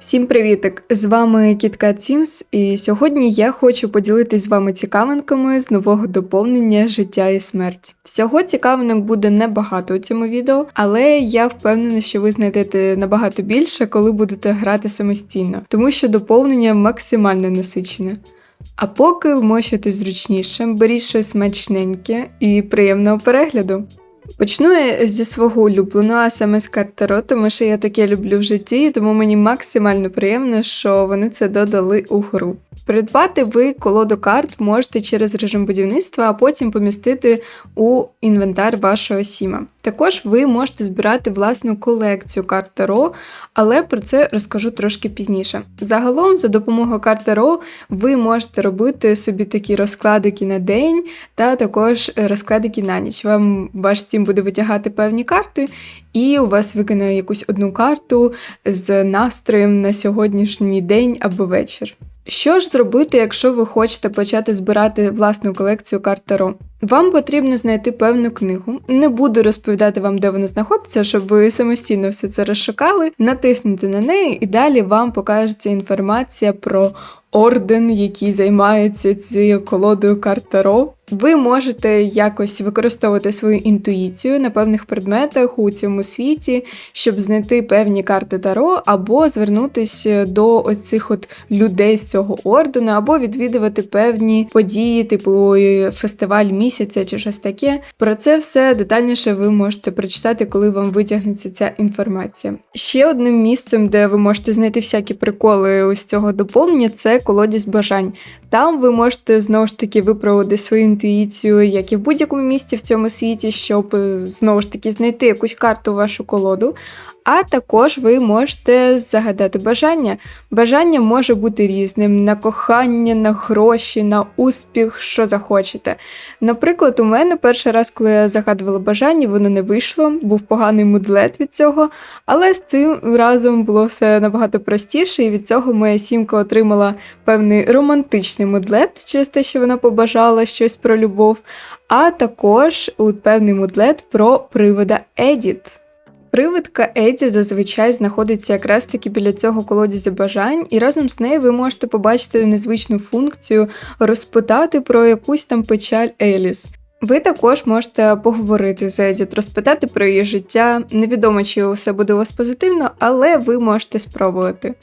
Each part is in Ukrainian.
Всім привітик! З вами Кітка Сімс, і сьогодні я хочу поділитись з вами цікавинками з нового доповнення життя і смерть. Всього цікавинок буде небагато у цьому відео, але я впевнена, що ви знайдете набагато більше, коли будете грати самостійно, тому що доповнення максимально насичене. А поки вмощуйтесь зручніше, беріть щось смачненьке і приємного перегляду. Почну я зі свого улюбленого, а саме з карт Таро, тому що я таке люблю в житті, тому мені максимально приємно, що вони це додали у гру. Придбати ви колоду карт можете через режим будівництва, а потім помістити у інвентар вашого сіма. Також ви можете збирати власну колекцію карт Таро, але про це розкажу трошки пізніше. Загалом, за допомогою карт Таро, ви можете робити собі такі розкладики на день та також розкладики на ніч. Вам ваш сім буде витягати певні карти, і у вас виконає якусь одну карту з настроєм на сьогоднішній день або вечір. Що ж зробити, якщо ви хочете почати збирати власну колекцію карт Таро? Вам потрібно знайти певну книгу. Не буду розповідати вам, де вона знаходиться, щоб ви самостійно все це розшукали, натиснути на неї, і далі вам покажеться інформація про орден, який займається цією колодою карт Таро. Ви можете якось використовувати свою інтуїцію на певних предметах у цьому світі, щоб знайти певні карти Таро, або звернутися до оцих от людей з цього ордену, або відвідувати певні події, типу фестиваль місяця чи щось таке. Про це все детальніше ви можете прочитати, коли вам витягнеться ця інформація. Ще одним місцем, де ви можете знайти всякі приколи ось цього доповнення, це колодязь бажань. Там ви можете знову ж таки випроводити свою інтуїцію, як і в будь-якому місці в цьому світі, щоб знову ж таки знайти якусь карту вашу колоду. А також ви можете загадати бажання. Бажання може бути різним: на кохання, на гроші, на успіх, що захочете. Наприклад, у мене перший раз, коли я загадувала бажання, воно не вийшло, був поганий мудлет від цього, але з цим разом було все набагато простіше, і від цього моя сімка отримала певний романтичний мудлет через те, що вона побажала щось про любов, а також певний мудлет про привода Едіт. Привидка Еді зазвичай знаходиться якраз таки біля цього колодязя бажань, і разом з нею ви можете побачити незвичну функцію розпитати про якусь там печаль Еліс. Ви також можете поговорити з Едіт, розпитати про її життя. Невідомо, чи все буде у вас позитивно, але ви можете спробувати.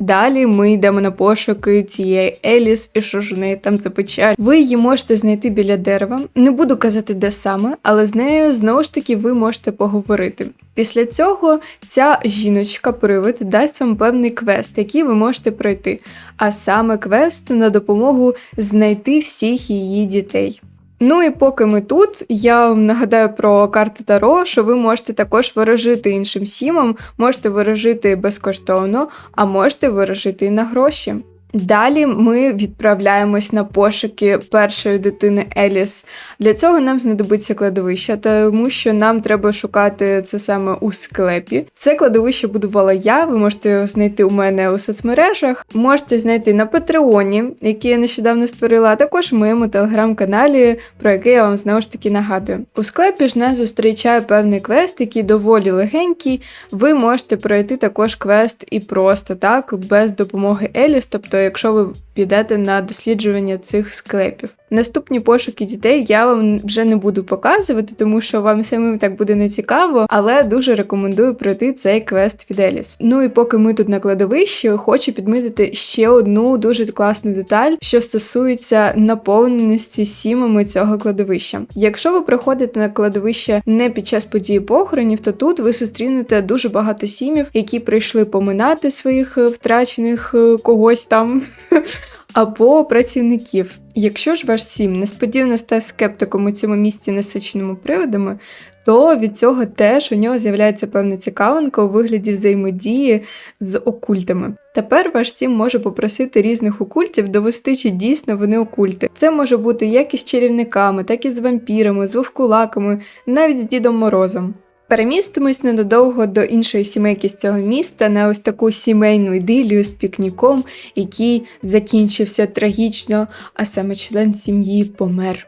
Далі ми йдемо на пошуки цієї Еліс, і що ж у неї там за печаль. Ви її можете знайти біля дерева. Не буду казати, де саме, але з нею знову ж таки ви можете поговорити. Після цього ця жіночка-привид дасть вам певний квест, який ви можете пройти, а саме квест на допомогу знайти всіх її дітей. Ну і поки ми тут, я вам нагадаю про карти Таро, що ви можете також ворожити іншим сімам, можете ворожити безкоштовно, а можете ворожити і на гроші. Далі ми відправляємось на пошуки першої дитини Еліс. Для цього нам знадобиться кладовище, тому що нам треба шукати це саме у склепі. Це кладовище будувала я, ви можете його знайти у мене у соцмережах. Можете знайти на Патреоні, який я нещодавно створила, а також в моєму телеграм-каналі, про який я вам знову ж таки нагадую. У склепі ж нас зустрічає певний квест, який доволі легенький. Ви можете пройти також квест і просто так, без допомоги Еліс, тобто якщо ви підете на досліджування цих склепів. Наступні пошуки дітей я вам вже не буду показувати, тому що вам самим так буде нецікаво, але дуже рекомендую пройти цей квест від Еліс. Ну і поки ми тут на кладовищі, хочу підмітити ще одну дуже класну деталь, що стосується наповненості сімами цього кладовища. Якщо ви приходите на кладовище не під час події похоронів, то тут ви зустрінете дуже багато сімів, які прийшли поминати своїх е, втрачених е, когось там. або працівників. Якщо ж ваш сім несподівано стає скептиком у цьому місці насиченому приводами, то від цього теж у нього з'являється певна цікавинка у вигляді взаємодії з окультами. Тепер ваш сім може попросити різних окультів довести, чи дійсно вони окульти. Це може бути як із чарівниками, так і з вампірами, з вовкулаками, навіть з Дідом Морозом. Перемістимось ненадовго до іншої сімейки з цього міста на ось таку сімейну ідилію з пікніком, який закінчився трагічно, а саме член сім'ї помер.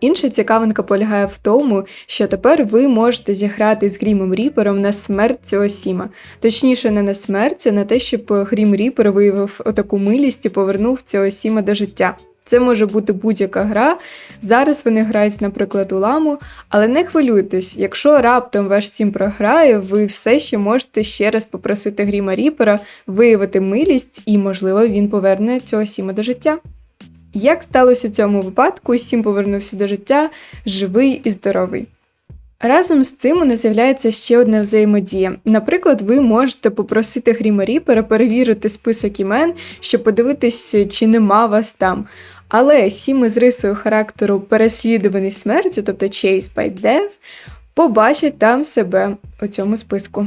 Інша цікавинка полягає в тому, що тепер ви можете зіграти з Грімом Ріпером на смерть цього Сіма. Точніше, не на смерть, а на те, щоб Грім Ріпер виявив отаку милість і повернув цього Сіма до життя. Це може бути будь-яка гра. Зараз вони грають, наприклад, у ламу, але не хвилюйтесь, якщо раптом ваш сім програє, ви все ще можете ще раз попросити Гріма Ріпера виявити милість, і, можливо, він поверне цього сіма до життя. Як сталося у цьому випадку, Сім повернувся до життя живий і здоровий. Разом з цим у нас з'являється ще одна взаємодія. Наприклад, ви можете попросити Гріма Ріпера перевірити список імен, щоб подивитись, чи нема вас там. Але Сім з рисою характеру переслідуваний смертю, тобто Chase by Death, побачать там себе у цьому списку.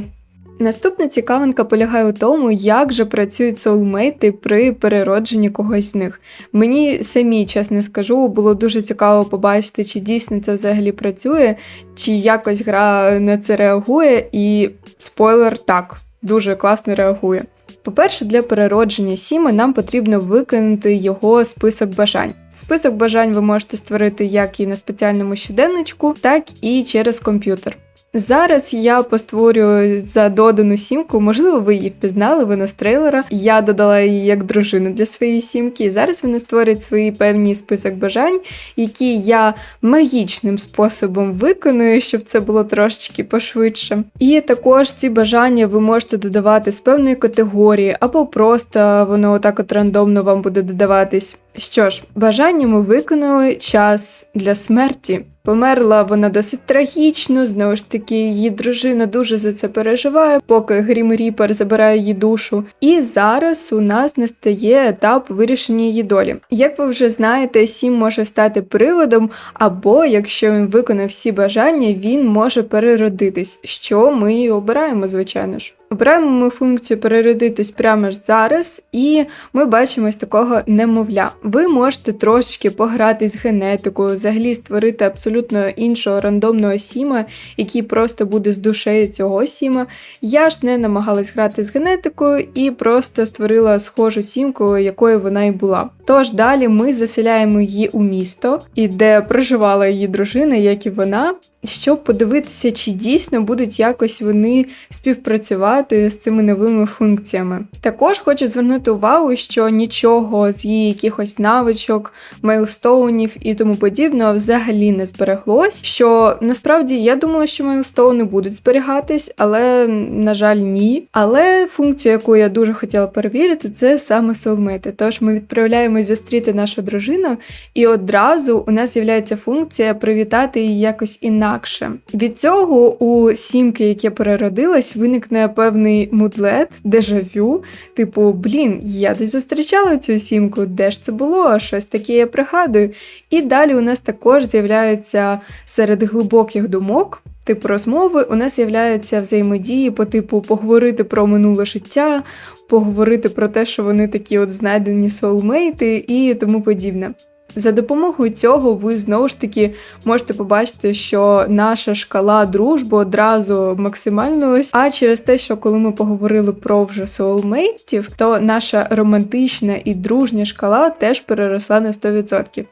Наступна цікавинка полягає у тому, як же працюють соулмейти при переродженні когось з них. Мені самі, чесно скажу, було дуже цікаво побачити, чи дійсно це взагалі працює, чи якось гра на це реагує, і спойлер так, дуже класно реагує. По-перше, для переродження Сіми нам потрібно виконати його список бажань. Список бажань ви можете створити як і на спеціальному щоденничку, так і через комп'ютер. Зараз я постворюю за додану сімку, можливо, ви її впізнали, вона з трейлера. Я додала її як дружину для своєї сімки. І зараз вони створюють свій певний список бажань, які я магічним способом виконую, щоб це було трошечки пошвидше. І також ці бажання ви можете додавати з певної категорії, або просто воно отак от рандомно вам буде додаватись. Що ж, бажання ми виконали час для смерті. Померла вона досить трагічно, знову ж таки, її дружина дуже за це переживає, поки Грім Ріпер забирає її душу. І зараз у нас настає етап вирішення її долі. Як ви вже знаєте, Сім може стати приводом, або якщо він виконав всі бажання, він може переродитись, що ми і обираємо, звичайно ж. Обираємо ми функцію переродитись прямо ж зараз, і ми бачимо ось такого немовля. Ви можете трошечки пограти з генетикою, взагалі створити абсолютно іншого рандомного сіма, який просто буде з душею цього сіма. Я ж не намагалась грати з генетикою і просто створила схожу сімку, якою вона і була. Тож далі ми заселяємо її у місто, і де проживала її дружина, як і вона щоб подивитися, чи дійсно будуть якось вони співпрацювати з цими новими функціями. Також хочу звернути увагу, що нічого з її якихось навичок, мейлстоунів і тому подібного взагалі не збереглось. Що насправді я думала, що мейлстоуни будуть зберігатись, але, на жаль, ні. Але функцію, яку я дуже хотіла перевірити, це саме солмити. Тож ми відправляємось зустріти нашу дружину, і одразу у нас з'являється функція привітати її якось інакше інакше. Від цього у сімки, яке переродилась, виникне певний мудлет, дежавю, типу, блін, я десь зустрічала цю сімку, де ж це було? Щось таке я пригадую. І далі у нас також з'являється серед глибоких думок. Типу розмови у нас з'являються взаємодії по типу поговорити про минуле життя, поговорити про те, що вони такі от знайдені соулмейти і тому подібне. За допомогою цього ви знову ж таки можете побачити, що наша шкала дружби одразу максимальнилась. А через те, що коли ми поговорили про вже соулмейтів, то наша романтична і дружня шкала теж переросла на 100%.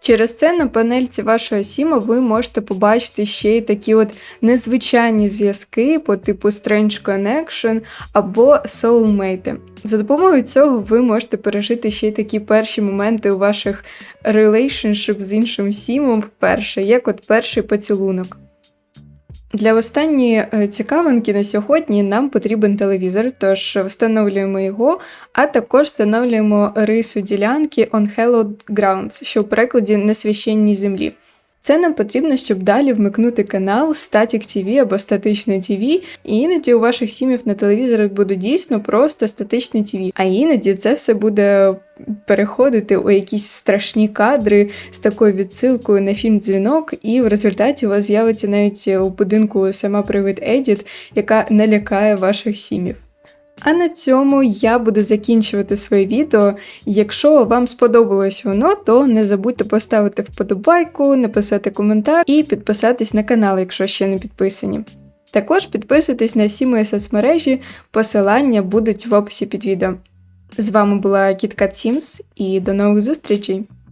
Через це на панельці вашого Сіма ви можете побачити ще й такі от незвичайні зв'язки по типу Strange Connection або Soulmate. За допомогою цього ви можете пережити ще й такі перші моменти у ваших relationship з іншим Сімом вперше, як от перший поцілунок. Для останньої е, цікавинки на сьогодні нам потрібен телевізор, тож встановлюємо його, а також встановлюємо рису ділянки on hallowed grounds, що в перекладі на священній землі. Це нам потрібно, щоб далі вмикнути канал Static TV або статичне TV, і іноді у ваших сім'їв на телевізорах буде дійсно просто статичне TV. А іноді це все буде переходити у якісь страшні кадри з такою відсилкою на фільм Дзвінок, і в результаті у вас з'явиться навіть у будинку сама привид Едіт, яка налякає ваших сім'їв. А на цьому я буду закінчувати своє відео. Якщо вам сподобалось воно, то не забудьте поставити вподобайку, написати коментар і підписатись на канал, якщо ще не підписані. Також підписуйтесь на всі мої соцмережі, посилання будуть в описі під відео. З вами була Кітка Сімс і до нових зустрічей!